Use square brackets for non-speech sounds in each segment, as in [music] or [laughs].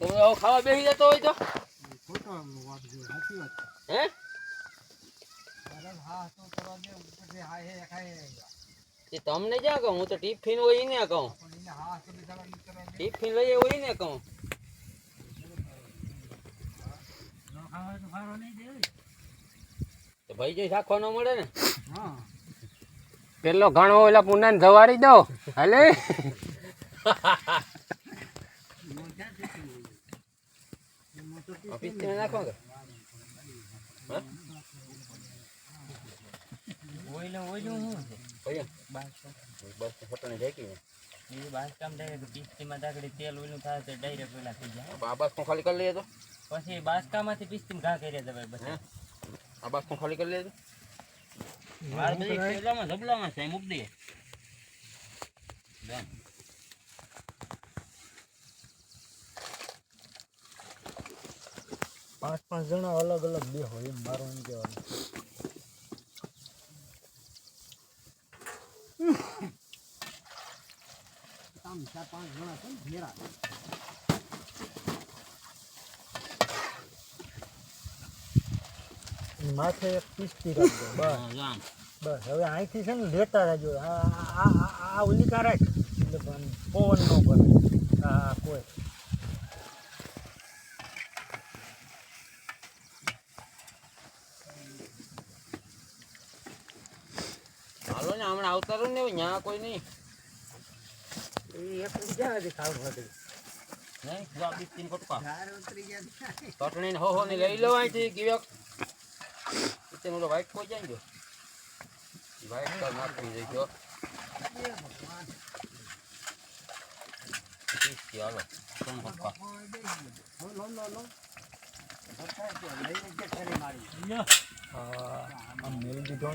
તમે આવો ખાવા બેસી જતો હોય તો. હે? એ તમને ક્યાં કહું? હું તો ટિફિન હોય ને કહું. ટિફિન લઈએ હોય ને કહું. તો ભાઈ જોઈ રાખવા ન મળે ને. પેલો ઘણો ઓલા પુના જવારી દો. હાલે? [laughs] પિસ્તી નાખો કે ઓઈલું ઓઈલું શું છે ભાઈ બાંધકામ બસ ફોટોને દેખી ને એ બાંધકામ ડાયરેક્ટ પિસ્તીમાં દાખડી તેલ ઓઈલું થાય તો ડાયરેક્ટ પેલા થઈ જાય આ બાસ કો ખાલી કરી લે તો પછી બાંધકામાંથી પિસ્તીમાં ઘા કર્યા જવાય બસ હે? આ બાસ કો ખાલી કરી લઈએ તો મારે બધી થેલામાં ઝબલામાં છે મૂક દઈએ બેન પાંચ પાંચ જણા અલગ અલગ બે હોય એમ મારું એમ કહેવાનું. ચાર પાંચ જણા છે ને માથે એક પીસતી રાખજો બસ. બસ હવે અહીંથી છે ને લેતા રહેજો. આ- આ ઓલી કા રાખ એટલે પણ પવન ન પડે હા કોઈ હાલો ને હમણાં આવતા ને ત્યાં કોઈ નહીં. ચટણી ને હો હો ને લઈ લો અહીંથી કિવ્યક પિસ્તી નો તો કોઈ જાય તો નાખી તમે લો લો લો. મેલ દીધો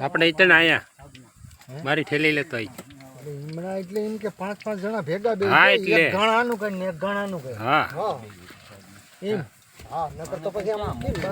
આપણે ઈતન આયા મારી ઠેલી લેતો આઈ. હમણાં એટલે એમ કે પાંચ પાંચ જણા ભેગા બે હા, એક ગણાનું કઈ ને એક ગણાનું કઈ. હા. હા. એમ. હા નકર તો પછી આમ